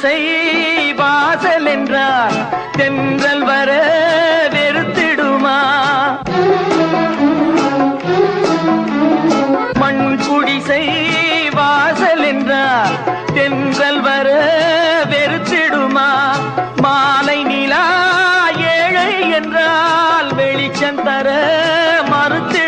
இசை வாசல் என்றால் தென்றல் வர வெறுத்திடுமா? மண் குடிசை வாசல் என்றால் தென்றல் வர வெறுத்திடுமா? மாலை நிலா ஏழை என்றால் வெளிச்சம் தர மறுத்திடுமா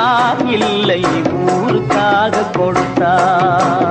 கொடுத்தான் இல்லை ஊருக்காக கொடுத்தான்